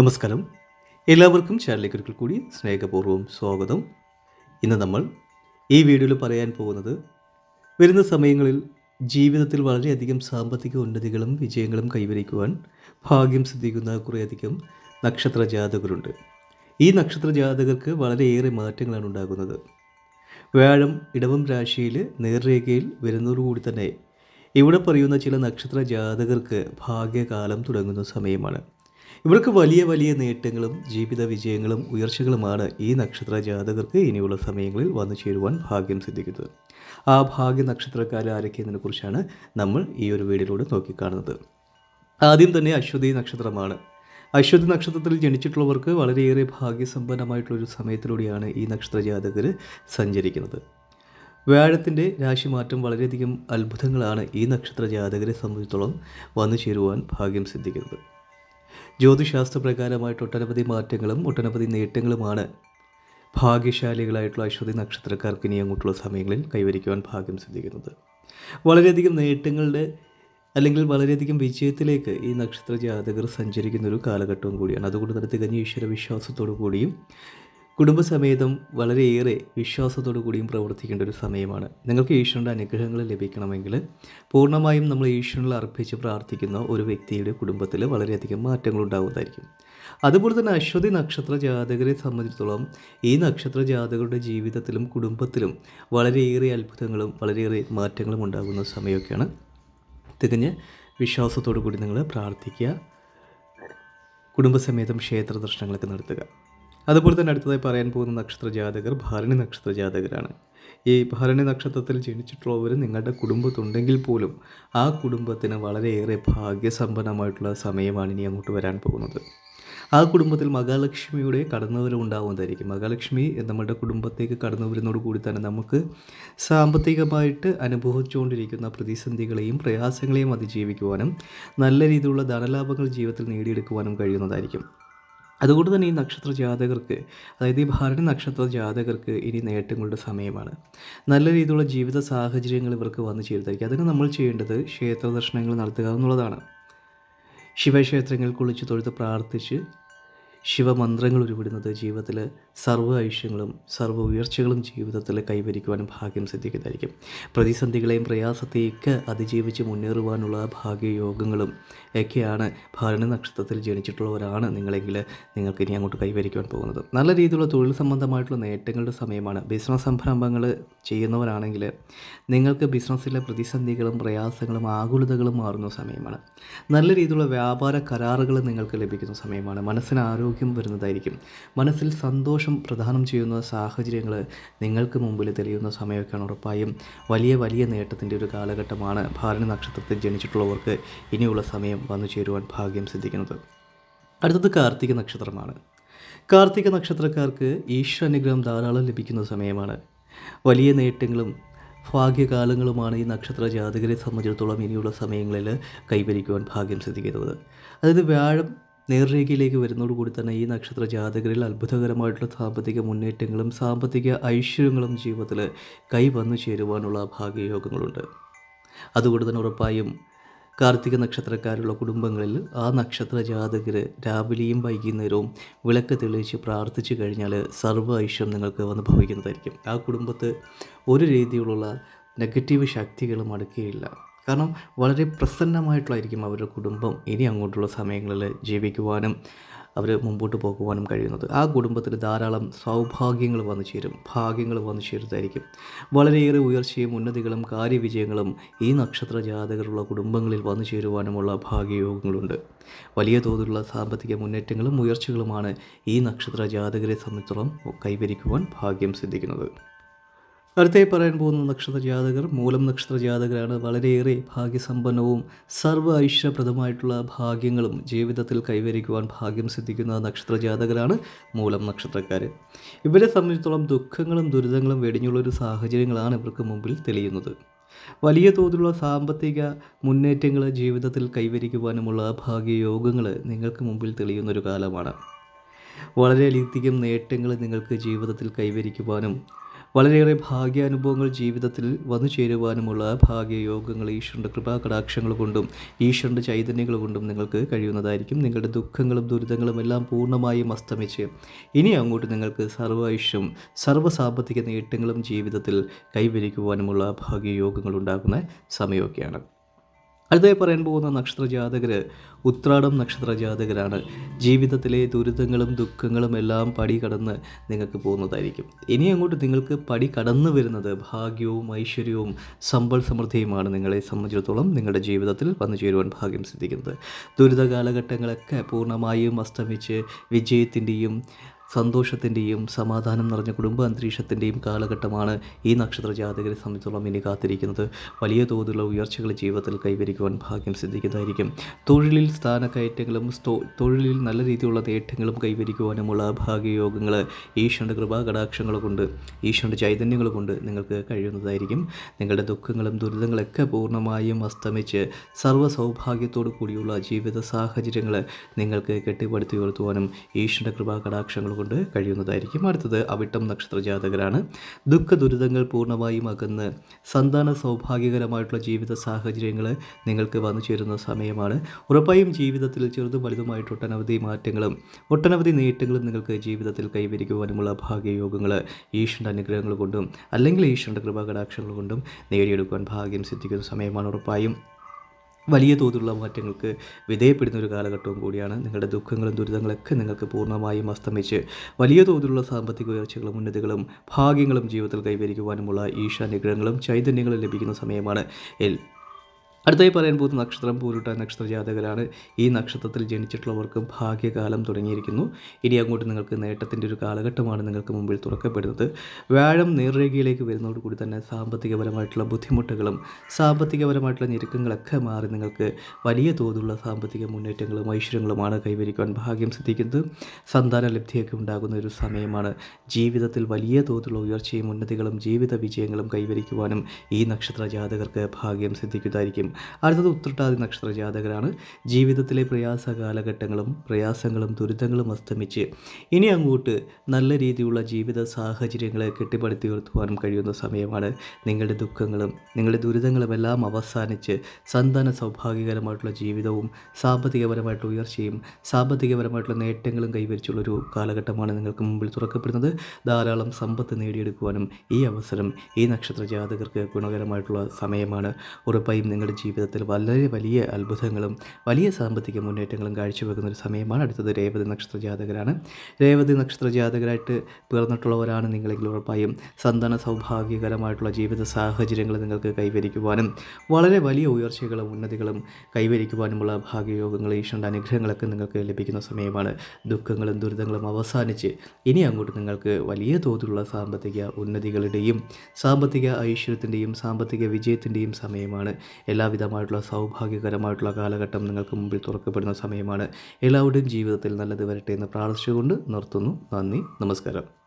നമസ്കാരം. എല്ലാവർക്കും ചാനലിലേക്ക് ഒരിക്കൽ കൂടി സ്നേഹപൂർവം സ്വാഗതം. ഇന്ന് നമ്മൾ ഈ വീഡിയോയിൽ പറയാൻ പോകുന്നത് വരുന്ന സമയങ്ങളിൽ ജീവിതത്തിൽ വളരെയധികം സാമ്പത്തിക ഉന്നതികളും വിജയങ്ങളും കൈവരിക്കുവാൻ ഭാഗ്യം സിദ്ധിക്കുന്ന കുറേയധികം നക്ഷത്ര ജാതകരുണ്ട്. ഈ നക്ഷത്ര ജാതകർക്ക് വളരെയേറെ മാറ്റങ്ങളാണ് ഉണ്ടാകുന്നത്. വ്യാഴം ഇടവം രാശിയിൽ നേർരേഖയിൽ വരുന്നതോടുകൂടി തന്നെ ഇവിടെ പറയുന്ന ചില നക്ഷത്ര ജാതകർക്ക് ഭാഗ്യകാലം തുടങ്ങുന്ന സമയമാണ്. ഇവർക്ക് വലിയ വലിയ നേട്ടങ്ങളും ജീവിത വിജയങ്ങളും ഉയർച്ചകളുമാണ് ഈ നക്ഷത്ര ജാതകർക്ക് ഇനിയുള്ള സമയങ്ങളിൽ വന്നു ചേരുവാൻ ഭാഗ്യം സിദ്ധിക്കുന്നത്. ആ ഭാഗ്യ നക്ഷത്രക്കാർ ആരൊക്കെയെന്നതിനെ കുറിച്ചാണ് നമ്മൾ ഈ ഒരു വീഡിയോയിലൂടെ നോക്കിക്കാണുന്നത്. ആദ്യം തന്നെ അശ്വതി നക്ഷത്രമാണ്. അശ്വതി നക്ഷത്രത്തിൽ ജനിച്ചിട്ടുള്ളവർക്ക് വളരെയേറെ ഭാഗ്യസമ്പന്നമായിട്ടുള്ളൊരു സമയത്തിലൂടെയാണ് ഈ നക്ഷത്ര ജാതകർ സഞ്ചരിക്കുന്നത്. വ്യാഴത്തിന്റെ രാശിമാറ്റം വളരെയധികം അത്ഭുതങ്ങളാണ് ഈ നക്ഷത്ര ജാതകരെ സംബന്ധിച്ചിടത്തോളം വന്നു ചേരുവാൻ ഭാഗ്യം സിദ്ധിക്കുന്നത്. ജ്യോതിശാസ്ത്ര പ്രകാരമായിട്ട് ഒട്ടനവധി മാറ്റങ്ങളും ഒട്ടനവധി നേട്ടങ്ങളുമാണ് ഭാഗ്യശാലികളായിട്ടുള്ള അശ്വതി നക്ഷത്രക്കാർക്ക് ഇനി അങ്ങോട്ടുള്ള സമയങ്ങളിൽ കൈവരിക്കുവാൻ ഭാഗ്യം സിദ്ധിക്കുന്നത്. വളരെയധികം നേട്ടങ്ങളുടെ അല്ലെങ്കിൽ വളരെയധികം വിജയത്തിലേക്ക് ഈ നക്ഷത്ര ജാതകർ സഞ്ചരിക്കുന്ന ഒരു കാലഘട്ടവും കൂടിയാണ്. അതുകൊണ്ട് തന്നെ തികഞ്ഞ ഈശ്വര വിശ്വാസത്തോടു കൂടിയും കുടുംബസമേതം വളരെയേറെ വിശ്വാസത്തോടു കൂടിയും പ്രവർത്തിക്കേണ്ട ഒരു സമയമാണ്. നിങ്ങൾക്ക് ഈശ്വരന്റെ അനുഗ്രഹങ്ങൾ ലഭിക്കണമെങ്കിൽ പൂർണമായും നമ്മൾ ഈശ്വരനിൽ അർപ്പിച്ച് പ്രാർത്ഥിക്കുന്ന ഒരു വ്യക്തിയുടെ കുടുംബത്തിൽ വളരെയധികം മാറ്റങ്ങൾ ഉണ്ടാകുന്നതായിരിക്കും. അതുപോലെ തന്നെ അശ്വതി നക്ഷത്ര ജാതകരെ സംബന്ധിച്ചിടത്തോളം ഈ നക്ഷത്ര ജാതകരുടെ ജീവിതത്തിലും കുടുംബത്തിലും വളരെയേറെ അത്ഭുതങ്ങളും വളരെയേറെ മാറ്റങ്ങളും ഉണ്ടാകുന്ന സമയമൊക്കെയാണ്. തികഞ്ഞ് വിശ്വാസത്തോടു കൂടി നിങ്ങൾ പ്രാർത്ഥിക്കുക. കുടുംബസമേതം ക്ഷേത്ര ദർശനങ്ങളൊക്കെ നടത്തുക. അതുപോലെ തന്നെ അടുത്തതായി പറയാൻ പോകുന്ന നക്ഷത്ര ജാതകർ ഭരണി നക്ഷത്ര ജാതകരാണ് ഈ ഭരണി നക്ഷത്രത്തിൽ ജനിച്ചിട്ടുള്ളവർ നിങ്ങളുടെ കുടുംബത്തുണ്ടെങ്കിൽ പോലും ആ കുടുംബത്തിന് വളരെയേറെ ഭാഗ്യസമ്പന്നമായിട്ടുള്ള സമയമാണ് ഇനി അങ്ങോട്ട് വരാൻ പോകുന്നത്. ആ കുടുംബത്തിൽ മഹാലക്ഷ്മിയുടെ കടന്നുവരവ് ഉണ്ടാവുന്നതായിരിക്കും. മഹാലക്ഷ്മി നമ്മുടെ കുടുംബത്തേക്ക് കടന്നു വരുന്നതോട് കൂടി തന്നെ നമുക്ക് സാമ്പത്തികമായിട്ട് അനുഭവിച്ചുകൊണ്ടിരിക്കുന്ന പ്രതിസന്ധികളെയും പ്രയാസങ്ങളെയും അതിജീവിക്കുവാനും നല്ല രീതിയിലുള്ള ധനലാഭങ്ങൾ ജീവിതത്തിൽ നേടിയെടുക്കുവാനും കഴിയുന്നതായിരിക്കും. അതുകൊണ്ട് തന്നെ ഈ നക്ഷത്ര ജാതകർക്ക് അതായത് ഈ ഭരണി നക്ഷത്ര ജാതകർക്ക് ഇനി നേട്ടങ്ങളുടെ സമയമാണ്. നല്ല രീതിയിലുള്ള ജീവിത സാഹചര്യങ്ങൾ ഇവർക്ക് വന്നു ചേരുന്നതായിരിക്കും. അതിന് നമ്മൾ ചെയ്യേണ്ടത് ക്ഷേത്ര ദർശനങ്ങൾ നടത്തുക എന്നുള്ളതാണ്. ശിവക്ഷേത്രങ്ങൾ കുളിച്ച് തൊഴുത്ത് പ്രാർത്ഥിച്ച് ശിവമന്ത്രങ്ങൾ ഉരുവിടുന്നത് ജീവിതത്തിൽ സർവ ഐശ്വര്യങ്ങളും സർവ ഉയർച്ചകളും ജീവിതത്തിൽ കൈവരിക്കുവാനും ഭാഗ്യം സിദ്ധിക്കുന്നതായിരിക്കും. പ്രതിസന്ധികളെയും പ്രയാസത്തെയൊക്കെ അതിജീവിച്ച് മുന്നേറുവാനുള്ള ഭാഗ്യയോഗങ്ങളും ഒക്കെയാണ് ഭരണ നക്ഷത്രത്തിൽ ജനിച്ചിട്ടുള്ളവരാണ് നിങ്ങളെങ്കിൽ നിങ്ങൾക്ക് ഇനി അങ്ങോട്ട് കൈവരിക്കുവാൻ പോകുന്നത്. നല്ല രീതിയിലുള്ള തൊഴിൽ സംബന്ധമായിട്ടുള്ള നേട്ടങ്ങളുടെ സമയമാണ്. ബിസിനസ് സംരംഭങ്ങൾ ചെയ്യുന്നവരാണെങ്കിൽ നിങ്ങൾക്ക് ബിസിനസ്സിലെ പ്രതിസന്ധികളും പ്രയാസങ്ങളും ആകുലതകളും മാറുന്ന സമയമാണ്. നല്ല രീതിയിലുള്ള വ്യാപാര കരാറുകൾ നിങ്ങൾക്ക് ലഭിക്കുന്ന സമയമാണ്. മനസ്സിന് ആരോഗ്യം വരുന്നതായിരിക്കും. മനസ്സിൽ സന്തോഷം പ്രദാനം ചെയ്യുന്ന സാഹചര്യങ്ങൾ നിങ്ങൾക്ക് മുമ്പിൽ തെളിയുന്ന സമയമൊക്കെയാണ് ഉറപ്പായും. വലിയ വലിയ നേട്ടത്തിന്റെ ഒരു കാലഘട്ടമാണ് ഭാരണി നക്ഷത്രത്തിൽ ജനിച്ചിട്ടുള്ളവർക്ക് ഇനിയുള്ള സമയം വന്നു ചേരുവാൻ ഭാഗ്യം സിദ്ധിക്കുന്നത്. അടുത്തത് കാർത്തിക നക്ഷത്രമാണ്. കാർത്തിക നക്ഷത്രക്കാർക്ക് ഈശ്വര അനുഗ്രഹം ധാരാളം ലഭിക്കുന്ന സമയമാണ്. വലിയ നേട്ടങ്ങളും ഭാഗ്യകാലങ്ങളുമാണ് ഈ നക്ഷത്ര ജാതകരെ സംബന്ധിച്ചിടത്തോളം ഇനിയുള്ള സമയങ്ങളിൽ കൈവരിക്കുവാൻ ഭാഗ്യം സിദ്ധിക്കുന്നത്. അതായത് വ്യാഴം നേർരേഖയിലേക്ക് വരുന്നതോടുകൂടി തന്നെ ഈ നക്ഷത്ര ജാതകരിൽ അത്ഭുതകരമായിട്ടുള്ള സാമ്പത്തിക മുന്നേറ്റങ്ങളും സാമ്പത്തിക ഐശ്വര്യങ്ങളും ജീവിതത്തിൽ കൈവന്നു ചേരുവാനുള്ള ഭാഗ്യയോഗങ്ങളുണ്ട്. അതുകൊണ്ട് തന്നെ ഉറപ്പായും കാർത്തിക നക്ഷത്രക്കാരുള്ള കുടുംബങ്ങളിൽ ആ നക്ഷത്ര ജാതകർ രാവിലെയും വൈകുന്നേരവും വിളക്ക് തെളിയിച്ച് പ്രാർത്ഥിച്ചു കഴിഞ്ഞാൽ സർവ ഐശ്വര്യം നിങ്ങൾക്ക് വന്ന് ഭവിക്കുന്നതായിരിക്കും ആ കുടുംബത്ത് ഒരു രീതിയിലുള്ള നെഗറ്റീവ് ശക്തികളും അടുക്കുകയില്ല. കാരണം വളരെ പ്രസന്നമായിട്ടുള്ളായിരിക്കും അവരുടെ കുടുംബം ഇനി അങ്ങോട്ടുള്ള സമയങ്ങളിൽ ജീവിക്കുവാനും അവർ മുമ്പോട്ട് പോകുവാനും കഴിയുന്നത്. ആ കുടുംബത്തിൽ ധാരാളം സൗഭാഗ്യങ്ങൾ വന്നു ചേരും ഭാഗ്യങ്ങൾ വന്നു ചേരുന്നതായിരിക്കും. വളരെയേറെ ഉയർച്ചയും ഉന്നതികളും കാര്യവിജയങ്ങളും ഈ നക്ഷത്ര ജാതകരുള്ള കുടുംബങ്ങളിൽ വന്നു ചേരുവാനുമുള്ള ഭാഗ്യയോഗങ്ങളുണ്ട്. വലിയ തോതിലുള്ള സാമ്പത്തിക മുന്നേറ്റങ്ങളും ഉയർച്ചകളുമാണ് ഈ നക്ഷത്ര ജാതകരെ സംബന്ധിച്ചോളം കൈവരിക്കുവാൻ ഭാഗ്യം സിദ്ധിക്കുന്നത്. അടുത്തായി പറയാൻ പോകുന്ന നക്ഷത്ര ജാതകർ മൂലം നക്ഷത്ര ജാതകരാണ്. വളരെയേറെ ഭാഗ്യസമ്പന്നവും സർവ ഐശ്വര്യപ്രദമായിട്ടുള്ള ഭാഗ്യങ്ങളും ജീവിതത്തിൽ കൈവരിക്കുവാൻ ഭാഗ്യം സിദ്ധിക്കുന്ന നക്ഷത്ര ജാതകരാണ് മൂലം നക്ഷത്രക്കാർ ഇവരെ സംബന്ധിച്ചിടത്തോളം ദുഃഖങ്ങളും ദുരിതങ്ങളും വെടിഞ്ഞുള്ളൊരു സാഹചര്യങ്ങളാണ് ഇവർക്ക് മുമ്പിൽ തെളിയുന്നത്. വലിയ തോതിലുള്ള സാമ്പത്തിക മുന്നേറ്റങ്ങൾ ജീവിതത്തിൽ കൈവരിക്കുവാനുമുള്ള ഭാഗ്യയോഗങ്ങൾ നിങ്ങൾക്ക് മുമ്പിൽ തെളിയുന്നൊരു കാലമാണ്. വളരെയധികം നേട്ടങ്ങൾ നിങ്ങൾക്ക് ജീവിതത്തിൽ കൈവരിക്കുവാനും വളരെയേറെ ഭാഗ്യാനുഭവങ്ങൾ ജീവിതത്തിൽ വന്നു ചേരുവാനുമുള്ള ഭാഗ്യയോഗങ്ങൾ ഈശ്വരന്റെ കൃപാകടാക്ഷങ്ങൾ കൊണ്ടും ഈശ്വരന്റെ ചൈതന്യങ്ങൾ കൊണ്ടും നിങ്ങൾക്ക് കഴിയുന്നതായിരിക്കും. നിങ്ങളുടെ ദുഃഖങ്ങളും ദുരിതങ്ങളും എല്ലാം പൂർണമായും അസ്തമിച്ച് ഇനി അങ്ങോട്ട് നിങ്ങൾക്ക് സർവൈശ്യം സർവ സാമ്പത്തിക നേട്ടങ്ങളും ജീവിതത്തിൽ കൈവരിക്കുവാനുമുള്ള ഭാഗ്യയോഗങ്ങൾ ഉണ്ടാകുന്ന സമയമൊക്കെയാണ്. അടുത്തായി പറയാൻ പോകുന്ന നക്ഷത്ര ജാതകർ ഉത്രാടം നക്ഷത്ര ജാതകരാണ് ജീവിതത്തിലെ ദുരിതങ്ങളും ദുഃഖങ്ങളും എല്ലാം പടി കടന്ന് നിങ്ങൾക്ക് പോകുന്നതായിരിക്കും. ഇനി അങ്ങോട്ട് നിങ്ങൾക്ക് പടി കടന്നു വരുന്നത് ഭാഗ്യവും ഐശ്വര്യവും സമ്പൽ സമൃദ്ധിയുമാണ് നിങ്ങളെ സംബന്ധിച്ചിടത്തോളം നിങ്ങളുടെ ജീവിതത്തിൽ വന്നു ചേരുവാൻ ഭാഗ്യം സിദ്ധിക്കുന്നത്. ദുരിത കാലഘട്ടങ്ങളൊക്കെ പൂർണമായും അസ്തമിച്ച് വിജയത്തിന്റെയും സന്തോഷത്തിന്റെയും സമാധാനം നിറഞ്ഞ കുടുംബ അന്തരീക്ഷത്തിന്റെയും കാലഘട്ടമാണ് ഈ നക്ഷത്ര ജാതകരെ സംബന്ധിച്ചോളം ഇനി കാത്തിരിക്കുന്നത്. വലിയ തോതിലുള്ള ഉയർച്ചകൾ ജീവിതത്തിൽ കൈവരിക്കുവാൻ ഭാഗ്യം സിദ്ധിക്കുന്നതായിരിക്കും. തൊഴിലിൽ സ്ഥാനക്കയറ്റങ്ങളും തൊഴിലിൽ നല്ല രീതിയിലുള്ള നേട്ടങ്ങളും കൈവരിക്കുവാനുമുള്ള ഭാഗ്യയോഗങ്ങൾ ഈശ്വരന്റെ കൃപാകടാക്ഷങ്ങൾ കൊണ്ട് ഈശ്വരന്റെ ചൈതന്യങ്ങൾ കൊണ്ട് നിങ്ങൾക്ക് കഴിയുന്നതായിരിക്കും. നിങ്ങളുടെ ദുഃഖങ്ങളും ദുരിതങ്ങളൊക്കെ പൂർണമായും അസ്തമിച്ച് സർവ സൗഭാഗ്യത്തോടു കൂടിയുള്ള ജീവിത സാഹചര്യങ്ങൾ നിങ്ങൾക്ക് കെട്ടിപ്പടുത്തി ഉയർത്തുവാനും ഈശ്വരന്റെ കൃപാകടാക്ഷങ്ങൾ കൊണ്ട് കഴിയുന്നതായിരിക്കും. അടുത്തത് അവിട്ടം നക്ഷത്ര ജാതകരാണ് ദുഃഖ ദുരിതങ്ങൾ പൂർണമായും അകന്ന് സന്താന സൗഭാഗ്യകരമായിട്ടുള്ള ജീവിത സാഹചര്യങ്ങൾ നിങ്ങൾക്ക് വന്നു ചേരുന്ന സമയമാണ്. ഉറപ്പായും ജീവിതത്തിൽ ചെറുതും വലുതുമായിട്ട് ഒട്ടനവധി മാറ്റങ്ങളും ഒട്ടനവധി നേട്ടങ്ങളും നിങ്ങൾക്ക് ജീവിതത്തിൽ കൈവരിക്കുവാനുമുള്ള ഭാഗ്യയോഗങ്ങൾ ഈശ്വരന്റെ അനുഗ്രഹങ്ങൾ കൊണ്ടും അല്ലെങ്കിൽ ഈശ്വരന്റെ കൃപാകടാക്ഷങ്ങൾ കൊണ്ടും നേടിയെടുക്കുവാൻ ഭാഗ്യം സിദ്ധിക്കുന്ന സമയമാണ് ഉറപ്പായും. വലിയ തോതിലുള്ള മാറ്റങ്ങൾക്ക് വിധേയപ്പെടുന്ന ഒരു കാലഘട്ടവും കൂടിയാണ്. നിങ്ങളുടെ ദുഃഖങ്ങളും ദുരിതങ്ങളൊക്കെ നിങ്ങൾക്ക് പൂർണമായും അസ്തമിച്ച് വലിയ തോതിലുള്ള സാമ്പത്തിക ഉയർച്ചകളും ഉന്നതികളും ഭാഗ്യങ്ങളും ജീവിതത്തിൽ കൈവരിക്കുവാനുമുള്ള ഈശാനുഗ്രഹങ്ങളും ചൈതന്യങ്ങളും ലഭിക്കുന്ന സമയമാണ്. അടുത്തായി പറയാൻ പോകുന്ന നക്ഷത്രം പൂരുട്ട നക്ഷത്ര ജാതകരാണ് ഈ നക്ഷത്രത്തിൽ ജനിച്ചിട്ടുള്ളവർക്ക് ഭാഗ്യകാലം തുടങ്ങിയിരിക്കുന്നു. ഇനി അങ്ങോട്ട് നിങ്ങൾക്ക് നേട്ടത്തിന്റെ ഒരു കാലഘട്ടമാണ് നിങ്ങൾക്ക് മുമ്പിൽ തുറക്കപ്പെടുന്നത്. വ്യാഴം നേർരേഖയിലേക്ക് വരുന്നതോടുകൂടി തന്നെ സാമ്പത്തികപരമായിട്ടുള്ള ബുദ്ധിമുട്ടുകളും സാമ്പത്തികപരമായിട്ടുള്ള ഞെരുക്കങ്ങളൊക്കെ മാറി നിങ്ങൾക്ക് വലിയ തോതിലുള്ള സാമ്പത്തിക മുന്നേറ്റങ്ങളും ഐശ്വര്യങ്ങളുമാണ് കൈവരിക്കുവാൻ ഭാഗ്യം സിദ്ധിക്കുന്നത്. സന്താന ലബ്ധിയൊക്കെ ഉണ്ടാകുന്ന ഒരു സമയമാണ്. ജീവിതത്തിൽ വലിയ തോതിലുള്ള ഉയർച്ചയും ഉന്നതികളും ജീവിത വിജയങ്ങളും കൈവരിക്കുവാനും ഈ നക്ഷത്ര ജാതകർക്ക് ഭാഗ്യം സിദ്ധിക്കുന്നതായിരിക്കും. അടുത്തത് ഉത്രട്ടാതി നക്ഷത്ര ജാതകരാണ് ജീവിതത്തിലെ പ്രയാസ കാലഘട്ടങ്ങളും പ്രയാസങ്ങളും ദുരിതങ്ങളും അസ്തമിച്ച് ഇനി അങ്ങോട്ട് നല്ല രീതിയിലുള്ള ജീവിത സാഹചര്യങ്ങളെ കെട്ടിപ്പടുത്തി ഉയർത്തുവാനും കഴിയുന്ന സമയമാണ് നിങ്ങളുടെ ദുഃഖങ്ങളും നിങ്ങളുടെ ദുരിതങ്ങളും എല്ലാം അവസാനിച്ച് സന്താന സൗഭാഗ്യകരമായിട്ടുള്ള ജീവിതവും സാമ്പത്തികപരമായിട്ടുള്ള ഉയർച്ചയും സാമ്പത്തികപരമായിട്ടുള്ള നേട്ടങ്ങളും കൈവരിച്ചുള്ളൊരു കാലഘട്ടമാണ് നിങ്ങൾക്ക് മുമ്പിൽ തുറക്കപ്പെടുന്നത്. ധാരാളം സമ്പത്ത് നേടിയെടുക്കുവാനും ഈ അവസരം ഈ നക്ഷത്ര ജാതകർക്ക് ഗുണകരമായിട്ടുള്ള സമയമാണ്. ഉറപ്പായും നിങ്ങളുടെ ജീവിതത്തിൽ വളരെ വലിയ അത്ഭുതങ്ങളും വലിയ സാമ്പത്തിക മുന്നേറ്റങ്ങളും കാഴ്ചവെക്കുന്ന ഒരു സമയമാണ് അടുത്തത് രേവതി നക്ഷത്ര ജാതകരാണ്. രേവതി നക്ഷത്ര ജാതകരായിട്ട് പിറന്നിട്ടുള്ളവരാണ് നിങ്ങളെങ്കിൽ ഉറപ്പായും. സന്താന സൗഭാഗ്യകരമായിട്ടുള്ള ജീവിത സാഹചര്യങ്ങൾ നിങ്ങൾക്ക് കൈവരിക്കുവാനും വളരെ വലിയ ഉയർച്ചകളും ഉന്നതികളും കൈവരിക്കുവാനുമുള്ള ഭാഗ്യയോഗങ്ങൾ ഈശ്വരന്റെ അനുഗ്രഹങ്ങളൊക്കെ നിങ്ങൾക്ക് ലഭിക്കുന്ന സമയമാണ്. ദുഃഖങ്ങളും ദുരിതങ്ങളും അവസാനിച്ച് ഇനി അങ്ങോട്ട് നിങ്ങൾക്ക് വലിയ തോതിലുള്ള സാമ്പത്തിക ഉന്നതികളുടെയും സാമ്പത്തിക ഐശ്വര്യത്തിന്റെയും സാമ്പത്തിക വിജയത്തിന്റെയും സമയമാണ്. എല്ലാ എല്ലാവിധമായിട്ടുള്ള സൗഭാഗ്യകരമായിട്ടുള്ള കാലഘട്ടം നിങ്ങൾക്ക് മുമ്പിൽ തുറക്കപ്പെടുന്ന സമയമാണ്. എല്ലാവരുടെയും ജീവിതത്തിൽ നല്ലത് വരട്ടെ എന്ന് പ്രാർത്ഥിച്ചുകൊണ്ട് നിർത്തുന്നു. നന്ദി. നമസ്കാരം.